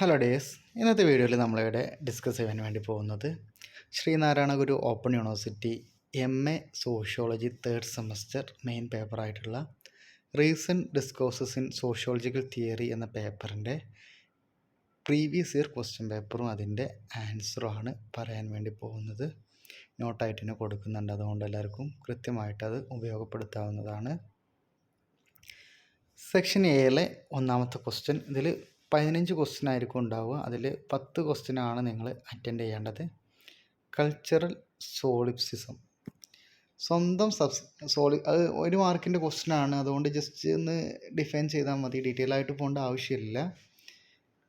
Hello days ഇന്നത്തെ വീഡിയോയിൽ നമ്മളിവിടെ ഡിസ്കസ് ചെയ്യാൻ വേണ്ടി പോകുന്നത് Sreenarayana Guru open university M A sociology third semester main പേപ്പറായിട്ടുള്ള recent discourses in sociological theory എന്ന പേപ്പറിന്റെ പ്രീവിയസ് ഇയർ ക്വസ്റ്റ്യൻ പേപ്പറും അതിന്റെ ആൻസറുമാണ് പറയാൻ വേണ്ടി പോകുന്നത്. നോട്ടായിട്ട് തന്നെ കൊടുക്കുന്നുണ്ട്. അതുകൊണ്ട് എല്ലാവർക്കും കൃത്യമായിട്ട് അത് ഉപയോഗപ്പെടുത്താവുന്നതാണ്. സെക്ഷൻ എയിലെ ഒന്നാമത്തെ ക്വസ്റ്റ്യൻ ഇതിൽ പതിനഞ്ച് ക്വസ്റ്റ്യൻ ആയിരിക്കും ഉണ്ടാവുക. അതിൽ പത്ത് ക്വസ്റ്റ്യൻ ആണ് നിങ്ങൾ അറ്റൻഡ് ചെയ്യേണ്ടത്. കൾച്ചറൽ സോളിപ്സിസം സ്വന്തം സബ്സ് സോളി അത് ഒരു മാർക്കിന്റെ ക്വസ്റ്റ്യൻ ആണ്. അതുകൊണ്ട് ജസ്റ്റ് ഒന്ന് ഡിഫൈൻ ചെയ്താൽ മതി. ഡീറ്റെയിൽ ആയിട്ട് പോകേണ്ട ആവശ്യമില്ല.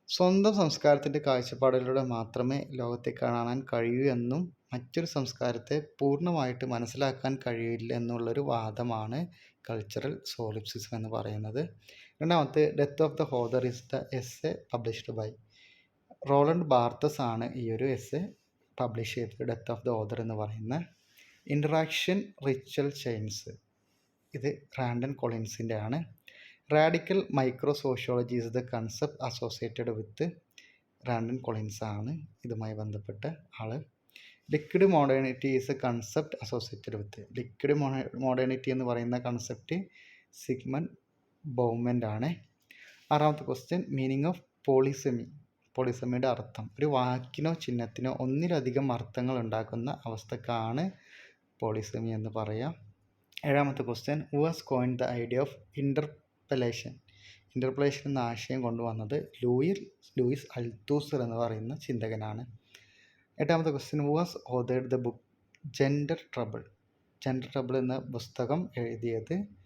സ്വന്തം സംസ്കാരത്തിന്റെ കാഴ്ചപ്പാടിലൂടെ മാത്രമേ ലോകത്തെ കാണാൻ കഴിയൂ എന്നും മറ്റൊരു സംസ്കാരത്തെ പൂർണമായിട്ട് മനസ്സിലാക്കാൻ കഴിയില്ല എന്നുള്ളൊരു വാദമാണ് കൾച്ചറൽ സോളിപ്സിസം എന്ന് പറയുന്നത്. രണ്ടാമത്തെ death of the author is the essay published by Roland Barthes ആണ് ഈ ഒരു എസ് എ പബ്ലിഷ് ചെയ്തത്. ഡെത്ത് ഓഫ് ദ ഓദർ എന്ന് പറയുന്ന ഇൻട്രാക്ഷൻ റിച്വൽ ചെയിൻസ് ഇത് റാൻഡൻ കൊളിൻസിന്റെ ആണ്. Radical micro sociology is the concept associated with Randall Collins ആണ് ഇതുമായി ബന്ധപ്പെട്ട ആൾ liquid modernity is a concept associated with liquid modernity എന്ന് പറയുന്ന കൺസെപ്റ്റ് സിഗ്മൻ ബൗമെന്റ് ആണ് ആറാമത്തെ ക്വസ്റ്റ്യൻ മീനിങ് ഓഫ് പോളിസെമി പോളിസെമിയുടെ അർത്ഥം ഒരു വാക്കിനോ ചിഹ്നത്തിനോ ഒന്നിലധികം അർത്ഥങ്ങൾ ഉണ്ടാക്കുന്ന അവസ്ഥക്കാണ് പോളിസെമി എന്ന് പറയാം. ഏഴാമത്തെ question has coin the idea of interpellation interpellation എന്ന ആശയം കൊണ്ടുവന്നത് ലൂയിൽ ലൂയിസ് അൽത്തൂസർ എന്ന് പറയുന്ന ചിന്തകനാണ്. എട്ടാമത്തെ question has ഓതേഡ് the book gender trouble gender trouble എന്ന പുസ്തകം എഴുതിയത്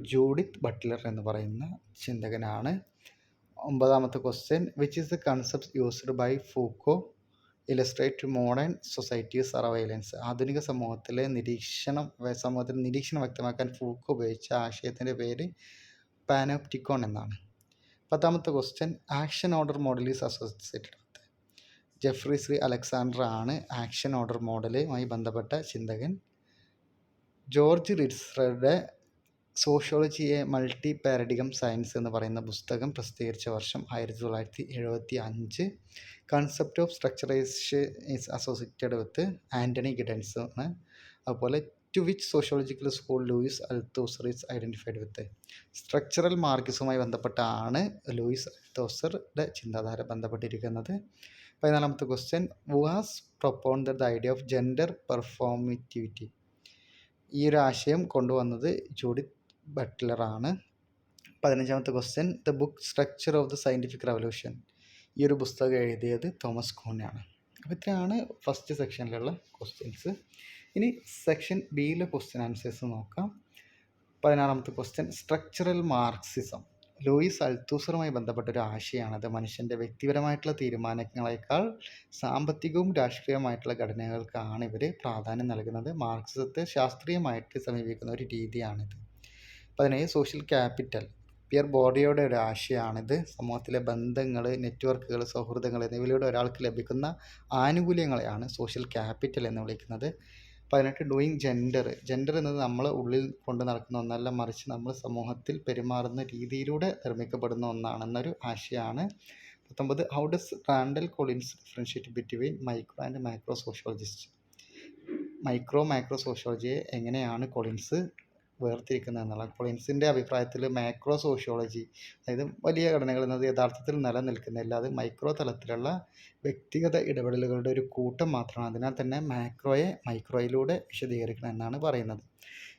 ജൂഡിത്ത് ബട്ട്ലർ എന്ന് പറയുന്ന ചിന്തകനാണ്. ഒമ്പതാമത്തെ question which is the concept used by Foucault illustrate modern society surveillance ആധുനിക സമൂഹത്തിലെ നിരീക്ഷണം സമൂഹത്തിൽ നിരീക്ഷണം വ്യക്തമാക്കാൻ ഫൂക്കോ ഉപയോഗിച്ച ആശയത്തിന്റെ പേര് പാനോപ്റ്റിക്കോൺ എന്നാണ്. പത്താമത്തെ question action order model is associated with Jeffrey Shri Alexander ആണ് ആക്ഷൻ ഓർഡർ മോഡലുമായി ബന്ധപ്പെട്ട ചിന്തകൻ. George റിറ്റ്സറുടെ sociology a multi paradigm science എന്ന് പറയുന്ന പുസ്തകം പ്രസിദ്ധീകരിച്ച വർഷം ആയിരത്തി തൊള്ളായിരത്തി എഴുപത്തി അഞ്ച് concept of structurisation is associated with Anthony Giddens ആണ്. അതുപോലെ to which sociological school Louis Althusser is identified with structural മാർക്കിസുമായി ബന്ധപ്പെട്ടാണ് ലൂയിസ് അൽത്തോസറുടെ ചിന്താധാര ബന്ധപ്പെട്ടിരിക്കുന്നത്. പതിനാലാമത്തെ question who has propone the idea of gender performativity ഈ ഒരു ആശയം കൊണ്ടുവന്നത് ജൂഡിത്ത് ബട്ട്ലറാണ്. പതിനഞ്ചാമത്തെ question the book structure of the scientific revolution ഈ ഒരു പുസ്തകം എഴുതിയത് തോമസ് കോണിയാണ് അപ്പോൾ ഇത്രയാണ് ഫസ്റ്റ് സെക്ഷനിലുള്ള ക്വസ്റ്റ്യൻസ് ഇനി സെക്ഷൻ ബിയിലെ ക്വസ്റ്റ്യൻ ആൻസേഴ്സ് നോക്കാം. പതിനാറാമത്തെ ക്വസ്റ്റ്യൻ സ്ട്രക്ചറൽ മാർക്സിസം ലൂയിസ് അൽത്തൂസറുമായി ബന്ധപ്പെട്ട ഒരു ആശയമാണത്. മനുഷ്യന്റെ വ്യക്തിപരമായിട്ടുള്ള തീരുമാനങ്ങളെക്കാൾ സാമ്പത്തികവും രാഷ്ട്രീയമായിട്ടുള്ള ഘടനകൾക്കാണ് ഇവർ പ്രാധാന്യം നൽകുന്നത്. മാർക്സിസത്തെ ശാസ്ത്രീയമായിട്ട് സമീപിക്കുന്ന ഒരു രീതിയാണിത്. പതിനേഴ് സോഷ്യൽ ക്യാപിറ്റൽ. പിയർ ബോഡിയുടെ ഒരു ആശയമാണിത്. സമൂഹത്തിലെ ബന്ധങ്ങൾ നെറ്റ്വർക്കുകൾ സൗഹൃദങ്ങൾ എന്നിവയിലൂടെ ഒരാൾക്ക് ലഭിക്കുന്ന ആനുകൂല്യങ്ങളെയാണ് സോഷ്യൽ ക്യാപിറ്റൽ എന്ന് വിളിക്കുന്നത്. പതിനെട്ട് ഡൂയിങ് ജെൻഡർ. ജെൻഡർ എന്നത് നമ്മൾ ഉള്ളിൽ കൊണ്ട് നടക്കുന്ന ഒന്നല്ല മറിച്ച് നമ്മൾ സമൂഹത്തിൽ പെരുമാറുന്ന രീതിയിലൂടെ നിർമ്മിക്കപ്പെടുന്ന ഒന്നാണെന്നൊരു ആശയമാണ്. പത്തൊമ്പത് how does Randall Collins differentiate between micro and micro sociologist? Micro micro സോഷ്യോളജിയെ എങ്ങനെയാണ് കൊളിൻസ് വേർതിരിക്കുന്നത് എന്നുള്ളത് കൊളിൻസിന്റെ അഭിപ്രായത്തിൽ മാക്രോ സോഷ്യോളജി അതായത് വലിയ ഘടനകൾ എന്നത് യഥാർത്ഥത്തിൽ നിലനിൽക്കുന്നില്ല അത് മൈക്രോ തലത്തിലുള്ള വ്യക്തിഗത ഇടപെടലുകളുടെ ഒരു കൂട്ടം മാത്രമാണ്. അതിനാൽ തന്നെ മാക്രോയെ മൈക്രോയിലൂടെ വിശദീകരിക്കണം എന്നാണ് പറയുന്നത്.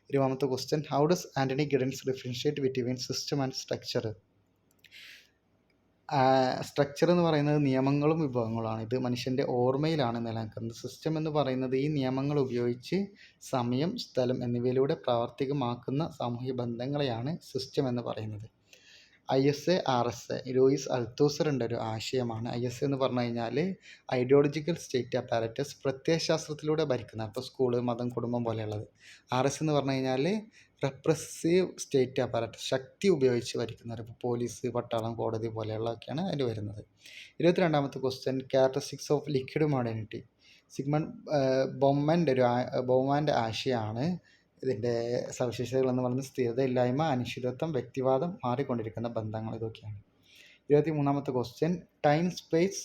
ഇരുപതാമത്തെ question how does Anthony Giddens differentiate between system and structure structure എന്ന് പറയുന്നത് നിയമങ്ങളും വിഭവങ്ങളുമാണ് ഇത് മനുഷ്യന്റെ ഓർമ്മയിലാണ് നിലനിൽക്കുന്നത്. സിസ്റ്റം എന്ന് പറയുന്നത് ഈ നിയമങ്ങൾ ഉപയോഗിച്ച് സമയം സ്ഥലം എന്നിവയിലൂടെ പ്രാവർത്തികമാക്കുന്ന സാമൂഹിക ബന്ധങ്ങളെയാണ് സിസ്റ്റം എന്ന് പറയുന്നത്. I S A R S A Louis അൽത്തൂസറിന്റെ ഒരു ആശയമാണ്. ഐ എസ് എ എന്ന് പറഞ്ഞു കഴിഞ്ഞാൽ ഐഡിയോളജിക്കൽ സ്റ്റേറ്റ് അപ്പാരറ്റസ് പ്രത്യയശാസ്ത്രത്തിലൂടെ ഭരിക്കുന്ന അപ്പോൾ സ്കൂൾ മതം കുടുംബം പോലെയുള്ളത്. ആർ എസ് എന്ന് പറഞ്ഞു കഴിഞ്ഞാൽ റെപ്രസീവ് സ്റ്റേറ്റ് അപ്പാരറ്റ് ശക്തി ഉപയോഗിച്ച് ഭരിക്കുന്നവർ ഇപ്പോൾ പോലീസ് പട്ടാളം കോടതി പോലെയുള്ളതൊക്കെയാണ് അതിൽ വരുന്നത്. ഇരുപത്തിരണ്ടാമത്തെ question characteristics of liquid modernity Zygmunt ബൊമ്മന്റെ ഒരു ബൊമ്മാന്റെ ആശയമാണ് ഇതിന്റെ സവിശേഷതകൾ എന്ന് പറയുന്നത് സ്ഥിരതയില്ലായ്മ അനിശ്ചിതത്വം വ്യക്തിവാദം മാറിക്കൊണ്ടിരിക്കുന്ന ബന്ധങ്ങൾ ഇതൊക്കെയാണ്. ഇരുപത്തി മൂന്നാമത്തെ question time space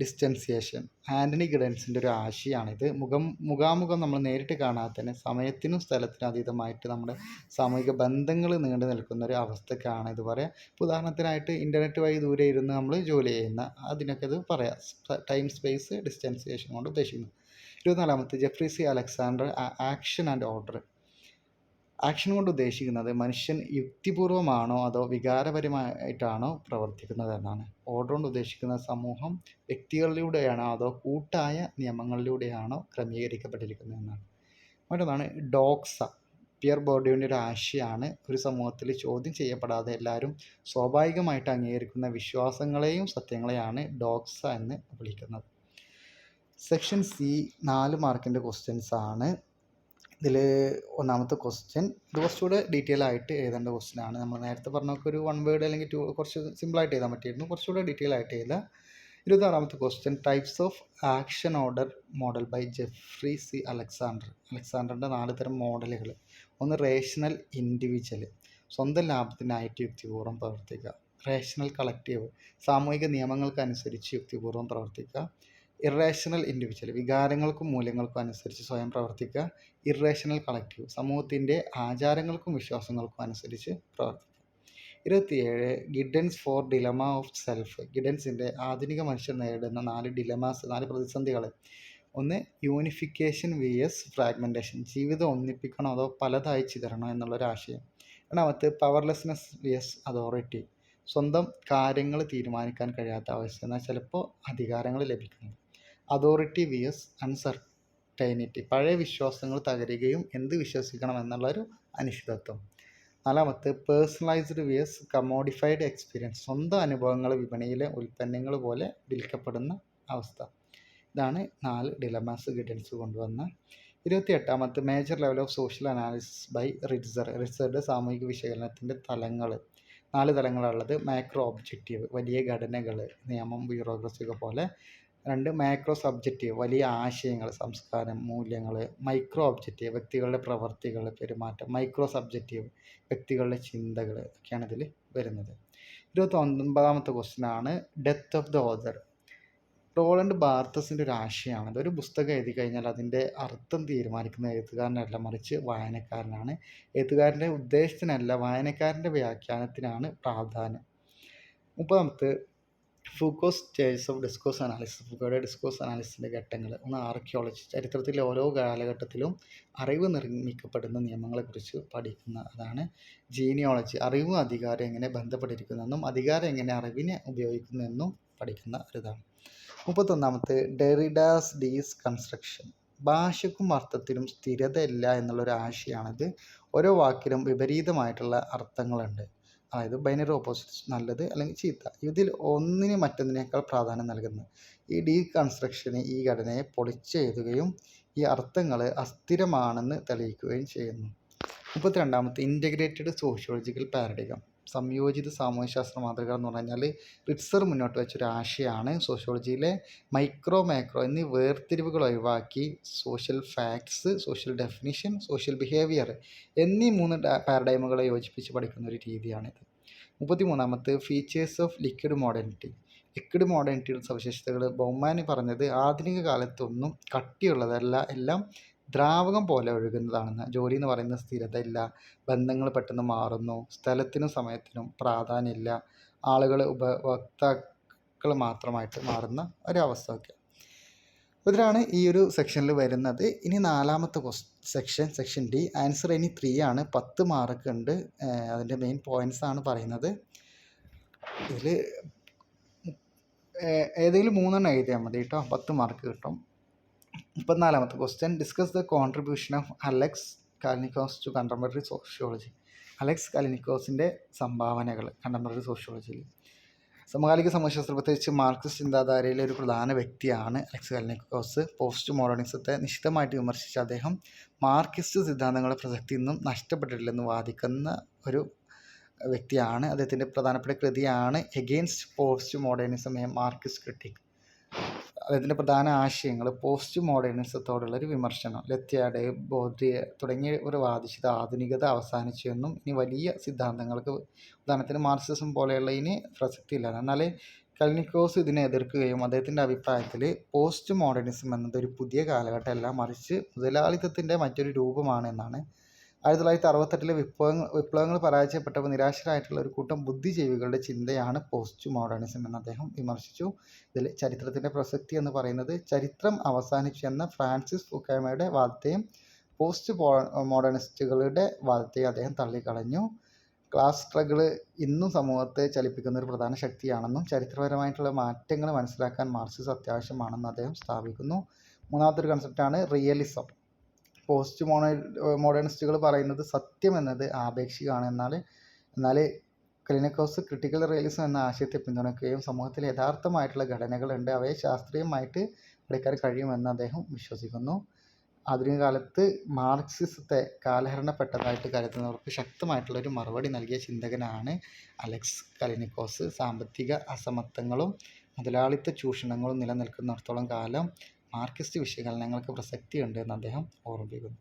distanciation. Anthony ഗിഡൻസിന്റെ ഒരു ആശയമാണിത് മുഖം മുഖാമുഖം നമ്മൾ നേരിട്ട് കാണാതെ തന്നെ സമയത്തിനും സ്ഥലത്തിനും അതീതമായിട്ട് നമ്മുടെ സാമൂഹിക ബന്ധങ്ങൾ നീണ്ടു നിൽക്കുന്ന ഒരു അവസ്ഥക്കാണ് ഇത് പറയാം. ഇപ്പോൾ ഉദാഹരണത്തിനായിട്ട് ഇന്റർനെറ്റ് വഴി ദൂരെ ഇരുന്ന് നമ്മൾ ജോലി ചെയ്യുന്ന അതിനൊക്കെ ഇത് പറയാം. ടൈം സ്പേസ് ഡിസ്റ്റൻസിയേഷൻ കൊണ്ട് ഉദ്ദേശിക്കുന്നു ഇരുപത്തിനാലാമത്തെ Jeffrey C Alexander action and order action കൊണ്ട് ഉദ്ദേശിക്കുന്നത് മനുഷ്യൻ യുക്തിപൂർവമാണോ അതോ വികാരപരമായിട്ടാണോ പ്രവർത്തിക്കുന്നത് എന്നാണ്. ഓർഡർ കൊണ്ട് ഉദ്ദേശിക്കുന്ന സമൂഹം വ്യക്തികളിലൂടെയാണോ അതോ കൂട്ടായ നിയമങ്ങളിലൂടെയാണോ ക്രമീകരിക്കപ്പെട്ടിരിക്കുന്നത് എന്നാണ്. മറ്റൊന്നാണ് ഡോക്സ പിയർ ബോർഡിയുടെ ഒരു ആശയമാണ് ഒരു സമൂഹത്തിൽ ചോദ്യം ചെയ്യപ്പെടാതെ എല്ലാവരും സ്വാഭാവികമായിട്ട് അംഗീകരിക്കുന്ന വിശ്വാസങ്ങളെയും സത്യങ്ങളെയാണ് ഡോക്സ എന്ന് വിളിക്കുന്നത്. സെക്ഷൻ സി നാല് മാർക്കിന്റെ ക്വസ്റ്റ്യൻസ് ആണ്. ഇതിൽ ഒന്നാമത്തെ ക്വസ്റ്റ്യൻ ഇത് കുറച്ചുകൂടെ ഡീറ്റെയിൽ ആയിട്ട് എഴുതേണ്ട ക്വസ്റ്റ്യൻ ആണ്. നമ്മൾ നേരത്തെ പറഞ്ഞൊക്കെ ഒരു വൺ വേർഡ് അല്ലെങ്കിൽ ടു കുറച്ച് സിമ്പിളായിട്ട് എഴുതാൻ പറ്റിയിരുന്നു. കുറച്ചുകൂടെ ഡീറ്റെയിൽ ആയിട്ട് എഴുതുക. ഇരുപത്താറാമത്തെ question types of action order model by Jeffrey C Alexander അലക്സാണ്ടറിന്റെ നാല് തരം മോഡലുകൾ ഒന്ന് റേഷണൽ ഇൻഡിവിജ്വൽ സ്വന്തം ലാഭത്തിനായിട്ട് യുക്തിപൂർവം പ്രവർത്തിക്കുക. റേഷണൽ കളക്റ്റീവ് സാമൂഹിക നിയമങ്ങൾക്കനുസരിച്ച് യുക്തിപൂർവം പ്രവർത്തിക്കുക. ഇറേഷണൽ ഇൻഡിവിജ്വൽ വികാരങ്ങൾക്കും മൂല്യങ്ങൾക്കും അനുസരിച്ച് സ്വയം പ്രവർത്തിക്കുക. ഇറേഷണൽ കളക്റ്റീവ് സമൂഹത്തിന്റെ ആചാരങ്ങൾക്കും വിശ്വാസങ്ങൾക്കും അനുസരിച്ച് പ്രവർത്തിക്കുക. ഇരുപത്തിയേഴ് Giddens four dilemma of self ഗിഡൻസിന്റെ ആധുനിക മനുഷ്യർ നേരിടുന്ന നാല് ഡിലമാസ് നാല് പ്രതിസന്ധികൾ ഒന്ന് യൂണിഫിക്കേഷൻ വി എസ് ഫ്രാഗ്മെന്റേഷൻ ജീവിതം ഒന്നിപ്പിക്കണോ അതോ പലതായി ചിതരണോ എന്നുള്ളൊരു ആശയം. രണ്ടാമത്തെ പവർലെസ്നെസ് വി എസ് അതോറിറ്റി സ്വന്തം കാര്യങ്ങൾ തീരുമാനിക്കാൻ കഴിയാത്ത അവസ്ഥ എന്നാൽ ചിലപ്പോൾ അധികാരങ്ങൾ ലഭിക്കുന്നത് അതോറിറ്റി വി എസ് അൺസർട്ടൈനിറ്റി. പഴയ വിശ്വാസങ്ങൾ തകരുകയും എന്ത് വിശ്വസിക്കണം എന്നുള്ളൊരു അനിശ്ചിതത്വം. നാലാമത്തെ personalised V S commodified experience. സ്വന്തം അനുഭവങ്ങൾ വിപണിയിലെ ഉൽപ്പന്നങ്ങൾ പോലെ വിൽക്കപ്പെടുന്ന അവസ്ഥ. ഇതാണ് നാല് ഡിലമാസ് ഗിഡൻസ് കൊണ്ടുവന്ന. ഇരുപത്തി എട്ടാമത്തെ major level of social analysis by Ritzer റിറ്റ്സറുടെ സാമൂഹിക വിശകലനത്തിന്റെ തലങ്ങൾ നാല് തലങ്ങളുള്ളത് മാക്രോ ഒബ്ജക്റ്റീവ് വലിയ ഘടനകൾ നിയമം ബ്യൂറോക്രസി ഒക്കെ പോലെ. രണ്ട് മാക്രോ സബ്ജക്റ്റീവ് വലിയ ആശയങ്ങൾ സംസ്കാരം മൂല്യങ്ങൾ മൈക്രോ ഒബ്ജക്റ്റീവ് വ്യക്തികളുടെ പ്രവർത്തികൾ പെരുമാറ്റം മൈക്രോ സബ്ജക്റ്റീവ് വ്യക്തികളുടെ ചിന്തകൾ ഒക്കെയാണ് ഇതിൽ വരുന്നത്. ഇരുപത്തി ഒൻപതാമത്തെ ക്വസ്റ്റ്യൻ ആണ് death of the author Roland ബാർത്തസിന്റെ ഒരു ആശയമാണ്. ഒരു പുസ്തകം എഴുതി കഴിഞ്ഞാൽ അതിന്റെ അർത്ഥം തീരുമാനിക്കുന്ന എഴുത്തുകാരനല്ല മറിച്ച് വായനക്കാരനാണ്. എഴുത്തുകാരന്റെ ഉദ്ദേശത്തിനല്ല വായനക്കാരന്റെ വ്യാഖ്യാനത്തിനാണ് പ്രാധാന്യം. മുപ്പതാമത്തെ Foucault's stages of discourse analysis ഫുക്കോയുടെ discourse അനാലിസിസിന്റെ ഘട്ടങ്ങൾ ഒന്ന് ആർക്കിയോളജി ചരിത്രത്തിലെ ഓരോ കാലഘട്ടത്തിലും അറിവ് നിർമ്മിക്കപ്പെടുന്ന നിയമങ്ങളെക്കുറിച്ച് പഠിക്കുന്ന അതാണ് ജീനിയോളജി. അറിവും അധികാരം എങ്ങനെ ബന്ധപ്പെട്ടിരിക്കുന്നതെന്നും അധികാരം എങ്ങനെ അറിവിനെ ഉപയോഗിക്കുന്നതെന്നും പഠിക്കുന്ന ഒരിതാണ്. മുപ്പത്തൊന്നാമത്തെ ഡെറിഡാസ് ഡീസ് കൺസ്ട്രക്ഷൻ ഭാഷയ്ക്കും അർത്ഥത്തിനും സ്ഥിരതയില്ല എന്നുള്ളൊരു ആശയമാണിത് ഓരോ വാക്കിലും വിപരീതമായിട്ടുള്ള അർത്ഥങ്ങളുണ്ട്. അതായത് ബൈനറി ഓപ്പോസിറ്റ്സ് നല്ലത് അല്ലെങ്കിൽ ചീത്ത. ഇതിൽ ഒന്നിന് മറ്റൊന്നിനേക്കാൾ പ്രാധാന്യം നൽകുന്നു ഈ ഡീ കൺസ്ട്രക്ഷന് ഈ ഘടനയെ പൊളിച്ചെഴുതുകയും ഈ അർത്ഥങ്ങൾ അസ്ഥിരമാണെന്ന് തെളിയിക്കുകയും ചെയ്യുന്നു. മുപ്പത്തിരണ്ടാമത്തെ ഇന്റഗ്രേറ്റഡ് സോഷ്യോളജിക്കൽ പാരഡികം സംയോജിത സാമൂഹ്യശാസ്ത്ര മാതൃക എന്ന് പറഞ്ഞാൽ റിറ്റ്സർ മുന്നോട്ട് വെച്ചൊരു ആശയമാണ്. സോഷ്യോളജിയിലെ മൈക്രോ മാക്രോ എന്നീ വേർതിരിവുകൾ ഒഴിവാക്കി social facts social definition social behaviour എന്നീ മൂന്ന് പാരഡൈമുകളെ യോജിപ്പിച്ച് പഠിക്കുന്ന ഒരു രീതിയാണിത്. മുപ്പത്തി മൂന്നാമത്തെ features of liquid modernity. Liquid മോഡേണിറ്റിയുടെ സവിശേഷതകൾ ബൊമ്മാനി പറഞ്ഞത് ആധുനിക കാലത്തൊന്നും കട്ടിയുള്ളതല്ല. എല്ലാം ദ്രാവകം പോലെ ഒഴുകുന്നതാണെന്ന് ജോലി എന്ന് പറയുന്ന സ്ഥിരതയില്ല. ബന്ധങ്ങൾ പെട്ടെന്ന് മാറുന്നു. സ്ഥലത്തിനും സമയത്തിനും പ്രാധാന്യമില്ല. ആളുകൾ ഉപഭോക്താക്കൾ മാത്രമായിട്ട് മാറുന്ന ഒരവസ്ഥ ഒക്കെ ഇതിലാണ് ഈ ഒരു സെക്ഷനിൽ വരുന്നത്. ഇനി നാലാമത്തെ സെക്ഷൻ സെക്ഷൻ ഡി. ആൻസർ ഇനി ത്രീ ആണ്. പത്ത് മാർക്ക് ഉണ്ട്. അതിന്റെ മെയിൻ പോയിന്റ്സ് ആണ് പറയുന്നത്. ഇതിൽ ഏതെങ്കിലും മൂന്നെണ്ണം എഴുതിയാൽ മതി കേട്ടോ. പത്ത് മാർക്ക് കിട്ടും. മുപ്പത്തിനാലാമത്തെ question discuss the contribution of Alex Callinicos to contemporary sociology Alex കാലിനിക്കോസിന്റെ സംഭാവനകൾ കണ്ടംപററി സോഷ്യോളജിയിൽ സമകാലിക സമൂഹശാസ്ത്രം പ്രത്യേകിച്ച് മാർക്സിസ്റ്റ് ചിന്താധാരയിലെ ഒരു പ്രധാന വ്യക്തിയാണ് അലക്സ് കാലിനിക്കോസ് പോസ്റ്റ് മോഡേണിസത്തെ നിശ്ചിതമായിട്ട് വിമർശിച്ച അദ്ദേഹം മാർക്സിസ്റ്റ് സിദ്ധാന്തങ്ങളുടെ പ്രസക്തി ഇന്നും നഷ്ടപ്പെട്ടിട്ടില്ലെന്ന് വാദിക്കുന്ന ഒരു വ്യക്തിയാണ്. അദ്ദേഹത്തിന്റെ പ്രധാനപ്പെട്ട കൃതിയാണ് against post modernism a Marxist critique അദ്ദേഹത്തിന്റെ പ്രധാന ആശയങ്ങൾ പോസ്റ്റ് മോഡേണിസത്തോടുള്ള ഒരു വിമർശനം. ലത്യാടെ ബോധ്യ ഒരു വാദിച്ചത് ആധുനികത അവസാനിച്ചു എന്നും ഇനി വലിയ സിദ്ധാന്തങ്ങൾക്ക് ഉദാഹരണത്തിന് മാർക്സിസം പോലെയുള്ള ഇനി പ്രസക്തിയില്ല എന്നാൽ കൽനിക്കോസ് ഇതിനെ എതിർക്കുകയും അദ്ദേഹത്തിന്റെ അഭിപ്രായത്തിൽ പോസ്റ്റ് മോഡേണിസം എന്നത് ഒരു പുതിയ കാലഘട്ടമല്ല മറിച്ച് മുതലാളിത്തത്തിന്റെ മറ്റൊരു രൂപമാണ് എന്നാണ് ആയിരത്തി തൊള്ളായിരത്തി അറുപത്തെട്ടിലെ വിപ്ലവങ്ങൾ വിപ്ലവങ്ങൾ പരാജയപ്പെട്ടപ്പോൾ നിരാശരായിട്ടുള്ള ഒരു കൂട്ടം ബുദ്ധിജീവികളുടെ ചിന്തയാണ് പോസ്റ്റ് മോഡേണിസം എന്ന് അദ്ദേഹം വിമർശിച്ചു. ഇതിൽ ചരിത്രത്തിന്റെ പ്രസക്തി എന്ന് പറയുന്നത് ചരിത്രം അവസാനിച്ചു എന്ന ഫ്രാൻസിസ് ഫുക്കാമയുടെ വാദത്തെയും പോസ്റ്റ് മോഡേണിസ്റ്റുകളുടെ വാദത്തെയും അദ്ദേഹം തള്ളിക്കളഞ്ഞു. ക്ലാസ് സ്ട്രഗിൾ ഇന്നും സമൂഹത്തെ ചലിപ്പിക്കുന്ന ഒരു പ്രധാന ശക്തിയാണെന്നും ചരിത്രപരമായിട്ടുള്ള മാറ്റങ്ങൾ മനസ്സിലാക്കാൻ മാർക്സിസ് അത്യാവശ്യമാണെന്നും അദ്ദേഹം സ്ഥാപിക്കുന്നു. മൂന്നാമത്തെ ഒരു കൺസെപ്റ്റാണ് റിയലിസം പോസ്റ്റ് മോഡേൺ മോഡേണിസ്റ്റുകൾ പറയുന്നത് സത്യം എന്നത് ആപേക്ഷികമാണ്. എന്നാൽ എന്നാൽ ക്ലിനിക്കോസ് ക്രിട്ടിക്കൽ റിയലിസം എന്ന ആശയത്തെ പിന്തുണയ്ക്കുകയും സമൂഹത്തിൽ യഥാർത്ഥമായിട്ടുള്ള ഘടനകളുണ്ട്. അവയെ ശാസ്ത്രീയമായിട്ട് പഠിക്കാൻ കഴിയുമെന്ന് അദ്ദേഹം വിശ്വസിക്കുന്നു. ആധുനിക കാലത്ത് മാർക്സിസത്തെ കാലഹരണപ്പെട്ടതായിട്ട് കരുതുന്നവർക്ക് ശക്തമായിട്ടുള്ള ഒരു മറുപടി നൽകിയ ചിന്തകനാണ് അലക്സ് കലിനിക്കോസ് സാമ്പത്തിക അസമത്വങ്ങളും മുതലാളിത്ത ചൂഷണങ്ങളും നിലനിൽക്കുന്നിടത്തോളം കാലം മാർക്സിസ്റ്റ് വിശകലനങ്ങൾക്ക് പ്രസക്തിയുണ്ട് എന്ന് അദ്ദേഹം ഓർമ്മിപ്പിക്കുന്നു.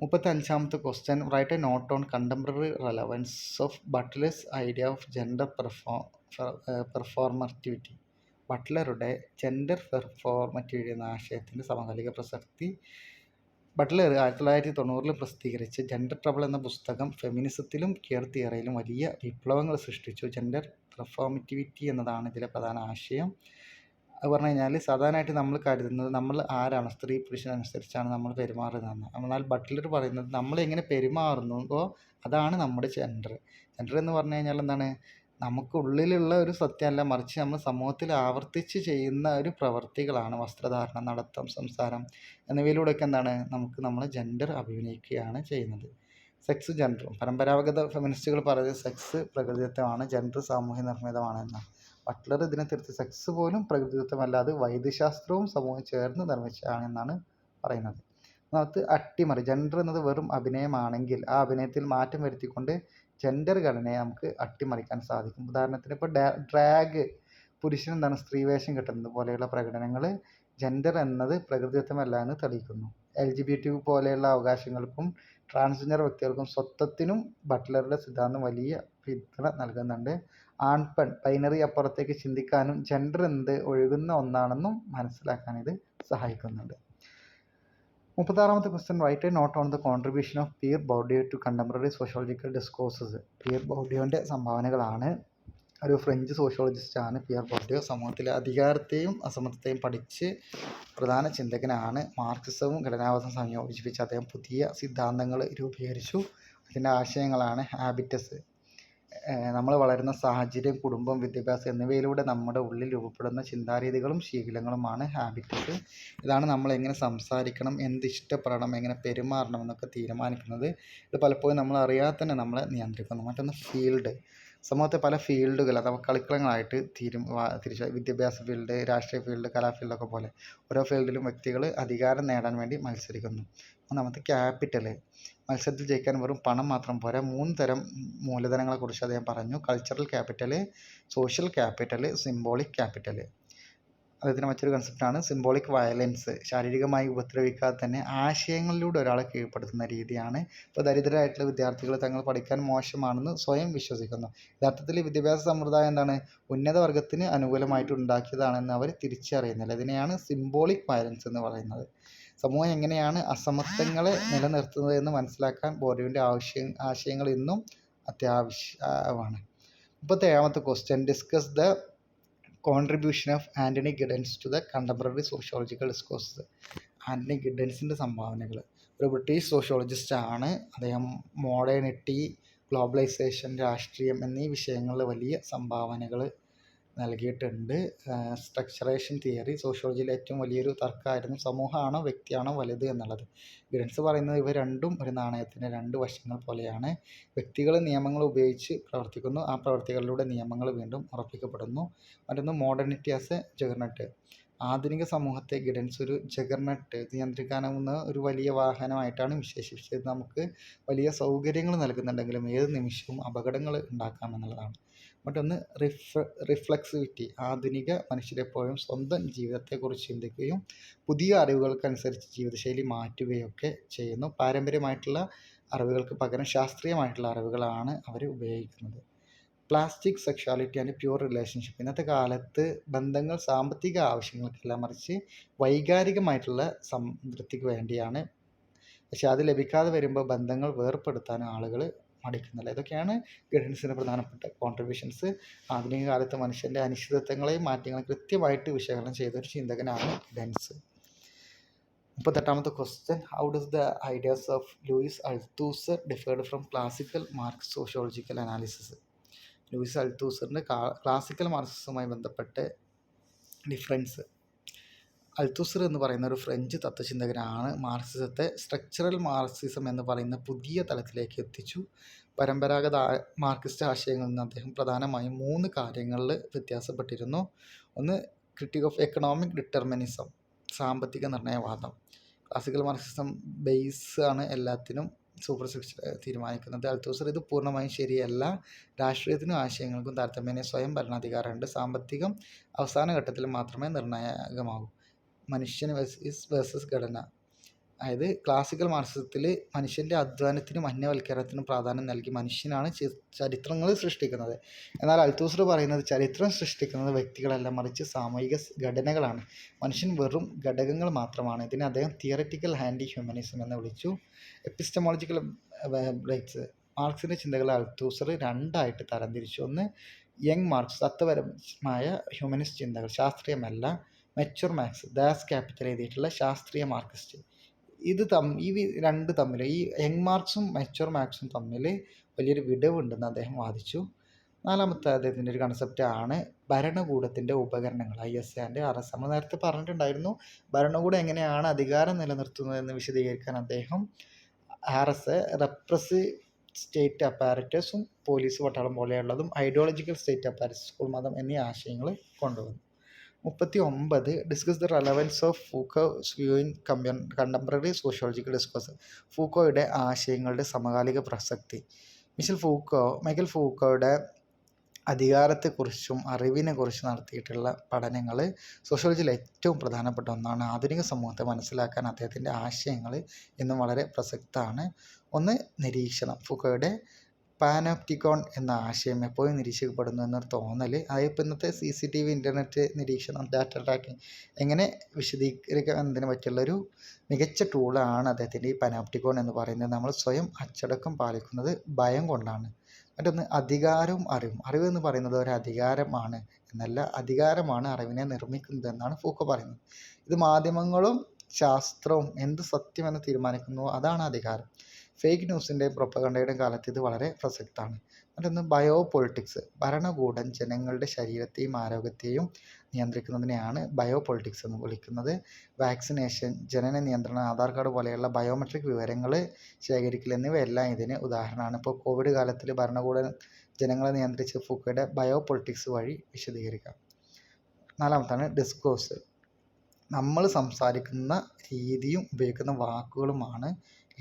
മുപ്പത്തഞ്ചാമത്തെ question write a note on contemporary relevance of Butler's idea of gender perform performativity ബട്ട്ലറുടെ gender performativity എന്ന ആശയത്തിന്റെ സമകാലിക പ്രസക്തി. ബട്ട്ലർ ആയിരത്തി തൊള്ളായിരത്തി തൊണ്ണൂറിൽ പ്രസിദ്ധീകരിച്ച ജെൻഡർ ട്രബിൾ എന്ന പുസ്തകം ഫെമിനിസത്തിലും ക്യൂർ തിയറിയിലും വലിയ വിപ്ലവങ്ങൾ സൃഷ്ടിച്ചു. ജെൻഡർ പെർഫോമറ്റിവിറ്റി എന്നതാണ് ഇതിലെ പ്രധാന ആശയം. അത് പറഞ്ഞു കഴിഞ്ഞാൽ സാധാരണയായിട്ട് നമ്മൾ കരുതുന്നത് നമ്മൾ ആരാണ്? സ്ത്രീ പുരുഷൻ അനുസരിച്ചാണ് നമ്മൾ പെരുമാറുന്നതെന്ന്. എന്നാൽ ബട്ട്ലർ പറയുന്നത് നമ്മൾ എങ്ങനെ പെരുമാറുന്നുവോ അതാണ് നമ്മുടെ ജെൻഡർ ജെൻഡർ എന്ന് പറഞ്ഞു കഴിഞ്ഞാൽ എന്താണ്? നമുക്കുള്ളിലുള്ള ഒരു സത്യമല്ല മറിച്ച് നമ്മൾ സമൂഹത്തിൽ ആവർത്തിച്ച് ചെയ്യുന്ന ഒരു പ്രവർത്തികളാണ്. വസ്ത്രധാരണം നടത്തം സംസാരം എന്നിവയിലൂടെയൊക്കെ എന്താണ്? നമുക്ക് നമ്മൾ ജെൻഡർ അഭിനയിക്കുകയാണ് ചെയ്യുന്നത്. സെക്സ് ജെൻഡറും പരമ്പരാഗത ഫെമിനിസ്റ്റുകൾ പറയുന്നത് സെക്സ് പ്രകൃതിദത്തമാണ് ജെൻഡർ സാമൂഹ്യ നിർമ്മിതമാണ് എന്നാണ് ബട്ട്ലർ ഇതിനെ തിരുത്തി സെക്സ് പോലും പ്രകൃതിദത്തമല്ല അത് വൈദ്യശാസ്ത്രവും സമൂഹം ചേർന്ന് നിർമ്മിച്ചതാണെന്നാണ് പറയുന്നത്. അത് അട്ടിമറി ജെൻഡർ എന്നത് വെറും അഭിനയമാണെങ്കിൽ ആ അഭിനയത്തിൽ മാറ്റം വരുത്തിക്കൊണ്ട് ജെൻഡർ ഘടനയെ നമുക്ക് അട്ടിമറിക്കാൻ സാധിക്കും. ഉദാഹരണത്തിന് ഇപ്പോൾ ഡ്രാഗ് പുരുഷൻ എന്താണ് സ്ത്രീവേഷം കിട്ടുന്നത് പോലെയുള്ള പ്രകടനങ്ങൾ ജെൻഡർ എന്നത് പ്രകൃതിദത്തമല്ല എന്ന് തെളിയിക്കുന്നു. എൽ ജി ബി ടി പോലെയുള്ള അവകാശങ്ങൾക്കും ട്രാൻസ്ജെൻഡർ വ്യക്തികൾക്കും സ്വത്വത്തിനും ബട്ട്ലറുടെ സിദ്ധാന്തം വലിയ പിന്തുണ നൽകുന്നുണ്ട്. ആൺ പെൺ ബൈനറി അപ്പുറത്തേക്ക് ചിന്തിക്കാനും ജെൻഡർ എന്ത് ഒഴുകുന്ന ഒന്നാണെന്നും മനസ്സിലാക്കാൻ ഇത് സഹായിക്കുന്നുണ്ട്. മുപ്പത്താറാമത്തെ question write a note on the contribution of Pierre Bourdieu to contemporary sociological discourses Pierre ബോർഡിയോന്റെ സംഭാവനകളാണ്. ഒരു ഫ്രഞ്ച് സോഷ്യോളജിസ്റ്റാണ് പിയർ ബോർഡിയോ സമൂഹത്തിലെ അധികാരത്തെയും അസമത്വത്തെയും പഠിച്ച് പ്രധാന ചിന്തകനാണ്. മാർക്സിസവും ഘടനാവാദവും സംയോജിപ്പിച്ച് അദ്ദേഹം പുതിയ സിദ്ധാന്തങ്ങൾ രൂപീകരിച്ചു. അതിന്റെ ആശയങ്ങളാണ് ഹാബിറ്റസ് നമ്മൾ വളരുന്ന സാഹചര്യം കുടുംബം വിദ്യാഭ്യാസം എന്നിവയിലൂടെ നമ്മുടെ ഉള്ളിൽ രൂപപ്പെടുന്ന ചിന്താരീതികളും ശീലങ്ങളുമാണ് ഹാബിറ്റസ്. ഇതാണ് നമ്മൾ എങ്ങനെ സംസാരിക്കണം എന്ത് ഇഷ്ടപ്പെടണം എങ്ങനെ പെരുമാറണം എന്നൊക്കെ തീരുമാനിക്കുന്നത്. ഇത് പലപ്പോഴും നമ്മൾ അറിയാതെ തന്നെ നമ്മളെ നിയന്ത്രിക്കുന്നു. മറ്റൊന്ന് ഫീൽഡ്. സമൂഹത്തെ പല ഫീൽഡുകൾ അഥവാ കളിക്കളങ്ങളായിട്ട് തീരും തിരിച്ച വിദ്യാഭ്യാസ ഫീൽഡ് രാഷ്ട്രീയ ഫീൽഡ് കലാ ഫീൽഡൊക്കെ പോലെ ഓരോ ഫീൽഡിലും വ്യക്തികൾ അധികാരം നേടാൻ വേണ്ടി മത്സരിക്കുന്നു. ഒന്നാമത്തെ ക്യാപിറ്റൽ മത്സരത്തിൽ ജയിക്കാൻ വെറും പണം മാത്രം പോരാ. മൂന്ന് തരം മൂലധനങ്ങളെക്കുറിച്ച് അദ്ദേഹം പറഞ്ഞു. Cultural capital social capital symbolic capital അദ്ദേഹത്തിന്റെ മറ്റൊരു കൺസെപ്റ്റാണ് സിംബോളിക് വയലൻസ് ശാരീരികമായി ഉപദ്രവിക്കാതെ തന്നെ ആശയങ്ങളിലൂടെ ഒരാളെ കീഴ്പ്പെടുത്തുന്ന രീതിയാണ്. ഇപ്പോൾ ദരിദ്രരായിട്ടുള്ള വിദ്യാർത്ഥികൾ തങ്ങൾ പഠിക്കാൻ മോശമാണെന്ന് സ്വയം വിശ്വസിക്കുന്നു. യഥാർത്ഥത്തിൽ വിദ്യാഭ്യാസ സമ്പ്രദായം എന്താണ്? ഉന്നത വർഗത്തിന് അനുകൂലമായിട്ട് ഉണ്ടാക്കിയതാണെന്ന് അവർ തിരിച്ചറിയുന്നില്ല. ഇതിനെയാണ് സിംബോളിക് വയലൻസ് എന്ന് പറയുന്നത്. സമൂഹം എങ്ങനെയാണ് അസമത്വങ്ങളെ നിലനിർത്തുന്നത് എന്ന് മനസ്സിലാക്കാൻ ബോർഡുവിന്റെ ആവശ്യം ആശയങ്ങൾ ഇന്നും അത്യാവശ്യമാണ്. മുപ്പത്തേഴാമത്തെ question discuss the contribution of Anthony Giddens to the contemporary sociological discourse Anthony ഗിഡൻസിന്റെ സംഭാവനകൾ. ഒരു ബ്രിട്ടീഷ് സോഷ്യോളജിസ്റ്റ് ആണ്. അദ്ദേഹം മോഡേണിറ്റി ഗ്ലോബലൈസേഷൻ രാഷ്ട്രീയം എന്നീ വിഷയങ്ങളിൽ വലിയ സംഭാവനകൾ നൽകിയിട്ടുണ്ട്. സ്ട്രക്ചറേഷൻ തിയറി സോഷ്യോളജിയിലെ ഏറ്റവും വലിയൊരു തർക്കമായിരുന്നു സമൂഹമാണോ വ്യക്തിയാണോ വലുത് എന്നുള്ളത്. ഗിഡൻസ് പറയുന്നത് ഇവ രണ്ടും ഒരു നാണയത്തിന്റെ രണ്ട് വശങ്ങൾ പോലെയാണ്. വ്യക്തികൾ നിയമങ്ങൾ ഉപയോഗിച്ച് പ്രവർത്തിക്കുന്നു. ആ പ്രവർത്തികളിലൂടെ നിയമങ്ങൾ വീണ്ടും ഉറപ്പിക്കപ്പെടുന്നു. മറ്റൊന്ന് മോഡേണിറ്റി ആസ് എ ജഗർനട്ട് ആധുനിക സമൂഹത്തെ ഗിഡൻസ് ഒരു ജഗർനട്ട് നിയന്ത്രിക്കാനാവുന്ന ഒരു വലിയ വാഹനമായിട്ടാണ് വിശേഷിപ്പിച്ചത്. നമുക്ക് വലിയ സൗകര്യങ്ങൾ നൽകുന്നുണ്ടെങ്കിലും ഏത് നിമിഷവും അപകടങ്ങൾ ഉണ്ടാക്കാമെന്നുള്ളതാണ് മറ്റൊന്ന് റിഫ് റിഫ്ലക്സിവിറ്റി ആധുനിക മനുഷ്യരെപ്പോഴും സ്വന്തം ജീവിതത്തെക്കുറിച്ച് ചിന്തിക്കുകയും പുതിയ അറിവുകൾക്കനുസരിച്ച് ജീവിതശൈലി മാറ്റുകയൊക്കെ ചെയ്യുന്നു. പാരമ്പര്യമായിട്ടുള്ള അറിവുകൾക്ക് പകരം ശാസ്ത്രീയമായിട്ടുള്ള അറിവുകളാണ് അവർ ഉപയോഗിക്കുന്നത്. Plastic sexuality and pure relationship ഇന്നത്തെ കാലത്ത് ബന്ധങ്ങൾ സാമ്പത്തിക ആവശ്യങ്ങൾക്കല്ല മറിച്ച് വൈകാരികമായിട്ടുള്ള സംതൃപ്തിക്ക് വേണ്ടിയാണ്. പക്ഷേ അത് ലഭിക്കാതെ വരുമ്പോൾ ബന്ധങ്ങൾ വേർപ്പെടുത്താൻ ആളുകൾ മടിക്കുന്നില്ല ഇതൊക്കെയാണ് ഗൈഡൻസിന്റെ പ്രധാനപ്പെട്ട കോൺട്രിബ്യൂഷൻസ് ആധുനിക കാലത്ത് മനുഷ്യന്റെ അനിശ്ചിതത്വങ്ങളെയും മാറ്റങ്ങളെയും കൃത്യമായിട്ട് വിശകലനം ചെയ്ത ഒരു ചിന്തകനാണ് Giddens. മുപ്പത്തെട്ടാമത്തെ question how does the ideas of Louis Althusser differed from classical Marx sociological analysis Louis അൾത്തൂസറിന്റെ classical മാർക്സിസവുമായി ബന്ധപ്പെട്ട് ഡിഫറൻസ് അൽത്തുസർ എന്ന് പറയുന്ന ഒരു ഫ്രഞ്ച് തത്വചിന്തകനാണ് മാർക്സിസത്തെ സ്ട്രക്ചറൽ മാർക്സിസം എന്ന് പറയുന്ന പുതിയ തലത്തിലേക്ക് എത്തിച്ചു. പരമ്പരാഗത മാർക്സിസ്റ്റ് ആശയങ്ങളിൽ നിന്ന് അദ്ദേഹം പ്രധാനമായും മൂന്ന് കാര്യങ്ങളിൽ വ്യത്യാസപ്പെട്ടിരുന്നു. ഒന്ന് ക്രിട്ടിക് ഓഫ് എക്കണോമിക് ഡിറ്റർമിനിസം സാമ്പത്തിക നിർണയവാദം. ക്ലാസിക്കൽ മാർക്സിസം ബേസ് ആണ് എല്ലാത്തിനും സൂപ്പർ സ്ട്രക്ചർ തീരുമാനിക്കുന്നത്. അൽത്തൂസർ ഇത് പൂർണമായും ശരിയല്ല. രാഷ്ട്രീയത്തിനും ആശയങ്ങൾക്കും താരതമ്യേന സ്വയം ഭരണാധികാരമുണ്ട്. സാമ്പത്തികം അവസാന ഘട്ടത്തിൽ മാത്രമേ നിർണായകമാകൂ. മനുഷ്യൻ വേഴ്സസ് വേഴ്സസ് ഘടന. അതായത് ക്ലാസിക്കൽ മാർക്സിസത്തിൽ മനുഷ്യന്റെ അധ്വാനത്തിനും അന്യവൽക്കരണത്തിനും പ്രാധാന്യം നൽകി മനുഷ്യനാണ് ചരിത്രങ്ങൾ സൃഷ്ടിക്കുന്നത്. എന്നാൽ അൽത്തൂസർ പറയുന്നത് ചരിത്രം സൃഷ്ടിക്കുന്നത് വ്യക്തികളല്ല മറിച്ച് സാമൂഹിക ഘടനകളാണ്. മനുഷ്യൻ വെറും ഘടകങ്ങൾ മാത്രമാണ്. ഇതിനെ അദ്ദേഹം തിയററ്റിക്കൽ ഹാൻഡി ഹ്യൂമനിസം എന്ന് വിളിച്ചു. എപ്പിസ്റ്റമോളജിക്കൽ ബ്രേക്സ് മാർക്സിന്റെ ചിന്തകളെ അൽത്തൂസർ രണ്ടായിട്ട് തരംതിരിച്ചു. ഒന്ന് യങ് മാർക്സ് തത്വപരമായ ഹ്യൂമനിസ്റ്റ് ചിന്തകൾ ശാസ്ത്രീയമല്ല. മെച്ചുർ മാക്സ് ദാസ് ക്യാപിറ്റൽ എഴുതിയിട്ടുള്ള ശാസ്ത്രീയ മാർക്സിസ്റ്റ്. ഇത് തം ഈ രണ്ട് തമ്മിൽ ഈ യങ് മാർക്സും മെച്ചുർ മാക്സും തമ്മിൽ വലിയൊരു വിടവുണ്ടെന്ന് അദ്ദേഹം വാദിച്ചു. നാലാമത്തെ അദ്ദേഹത്തിന്റെ ഒരു കൺസെപ്റ്റ് ആണ് ഭരണകൂടത്തിന്റെ ഉപകരണങ്ങൾ. I S and R S നമ്മൾ നേരത്തെ പറഞ്ഞിട്ടുണ്ടായിരുന്നു ഭരണകൂടം എങ്ങനെയാണ് അധികാരം നിലനിർത്തുന്നതെന്ന് വിശദീകരിക്കാൻ അദ്ദേഹം ആർ എസ് റെപ്രസ് സ്റ്റേറ്റ് അപ്പാരറ്റസും പോലീസ് പട്ടാളം പോലെയുള്ളതും ഐഡിയോളജിക്കൽ സ്റ്റേറ്റ് അപ്പാരറ്റസ് സ്കൂൾ മതം എന്നീ ആശയങ്ങൾ കൊണ്ടുവന്നു. മുപ്പത്തി ഒമ്പത് discuss the relevance of Foucault view in കമ്പ്യൻ contemporary sociological discuss ഫൂക്കോയുടെ ആശയങ്ങളുടെ സമകാലിക പ്രസക്തി. മിഷൽ ഫൂക്കോ മൈക്കൽ ഫൂക്കോയുടെ അധികാരത്തെക്കുറിച്ചും അറിവിനെക്കുറിച്ചും നടത്തിയിട്ടുള്ള പഠനങ്ങൾ സോഷ്യോളജിയിൽ ഏറ്റവും പ്രധാനപ്പെട്ട ഒന്നാണ്. ആധുനിക സമൂഹത്തെ മനസ്സിലാക്കാൻ അദ്ദേഹത്തിന്റെ ആശയങ്ങൾ ഇന്നും വളരെ പ്രസക്തമാണ്. ഒന്ന് നിരീക്ഷണം. ഫൂക്കോയുടെ പാനോപ്റ്റിക്കോൺ എന്ന ആശയം എപ്പോഴും നിരീക്ഷിക്കപ്പെടുന്നു എന്നൊരു തോന്നൽ അതിപ്പോൾ ഇന്നത്തെ C C T V internet നിരീക്ഷണം ഡാറ്റ ട്രാക്കിംഗ് എങ്ങനെ വിശദീകരിക്കുന്നതിനെ പറ്റിയുള്ളൊരു മികച്ച ടൂളാണ് അദ്ദേഹത്തിന്റെ ഈ പനോപ്റ്റിക്കോൺ എന്ന് പറയുന്നത്. നമ്മൾ സ്വയം അച്ചടക്കം പാലിക്കുന്നത് ഭയം കൊണ്ടാണ്. മറ്റൊന്ന് അധികാരവും അറിവും. അറിവ് എന്ന് പറയുന്നത് ഒരു അധികാരമാണ് എന്നല്ല അധികാരമാണ് അറിവിനെ നിർമ്മിക്കുന്നത് എന്നാണ് ഫൂക്ക പറയുന്നത്. ഇത് മാധ്യമങ്ങളും ശാസ്ത്രവും എന്ത് സത്യമെന്ന് തീരുമാനിക്കുന്നു? അതാണ് അധികാരം. ഫേക്ക് ന്യൂസിന്റെയും പ്രൊപ്പഗണ്ടയുടെയും കാലത്ത് ഇത് വളരെ പ്രസക്തമാണ് മറ്റൊന്ന് ബയോ പൊളിറ്റിക്സ് ഭരണകൂടം ജനങ്ങളുടെ ശരീരത്തെയും ആരോഗ്യത്തെയും നിയന്ത്രിക്കുന്നതിനെയാണ് ബയോ പൊളിറ്റിക്സ് എന്ന് വിളിക്കുന്നത്. വാക്സിനേഷൻ ജനന നിയന്ത്രണം ആധാർ കാർഡ് പോലെയുള്ള ബയോമെട്രിക് വിവരങ്ങൾ ശേഖരിക്കൽ എന്നിവയെല്ലാം ഇതിന് ഉദാഹരണമാണ്. ഇപ്പോൾ കോവിഡ് കാലത്തിൽ ഭരണകൂടം ജനങ്ങളെ നിയന്ത്രിച്ച ഫുക്കയുടെ ബയോ പൊളിറ്റിക്സ് വഴി വിശദീകരിക്കാം. നാലാമത്താണ് ഡിസ്കോഴ്സ് നമ്മൾ സംസാരിക്കുന്ന രീതിയും ഉപയോഗിക്കുന്ന വാക്കുകളുമാണ്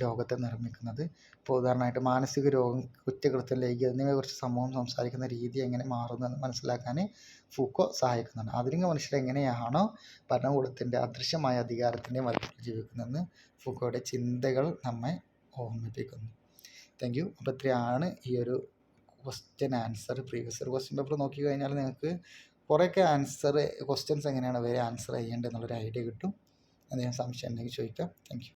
ലോകത്തെ നിർമ്മിക്കുന്നത്. ഇപ്പോൾ ഉദാഹരണമായിട്ട് മാനസിക രോഗം കുറ്റകൃത്യം ലൈംഗിക എന്നിവയെക്കുറിച്ച് സമൂഹം സംസാരിക്കുന്ന രീതി എങ്ങനെ മാറുന്നു എന്ന് മനസ്സിലാക്കാൻ ഫൂക്കോ സഹായിക്കുന്നുണ്ട്. ആധുനിക മനുഷ്യർ എങ്ങനെയാണോ ഭരണകൂടത്തിന്റെ അദൃശ്യമായ അധികാരത്തിന്റെ വലുപ്പത്തിൽ ജീവിക്കുന്നതെന്ന് ഫൂക്കോയുടെ ചിന്തകൾ നമ്മെ ഓർമ്മിപ്പിക്കുന്നു. താങ്ക് യു അപ്പോൾ ഇത്രയാണ് ഈ ഒരു question answer previous year question paper നോക്കി കഴിഞ്ഞാൽ നിങ്ങൾക്ക് കുറേയൊക്കെ ആൻസർ ക്വസ്റ്റ്യൻസ് എങ്ങനെയാണ് വരെ ആൻസർ ചെയ്യേണ്ടത് എന്നുള്ളൊരു ഐഡിയ കിട്ടും. എന്തെങ്കിലും സംശയം ഉണ്ടെങ്കിൽ ചോദിക്കാം. Thank you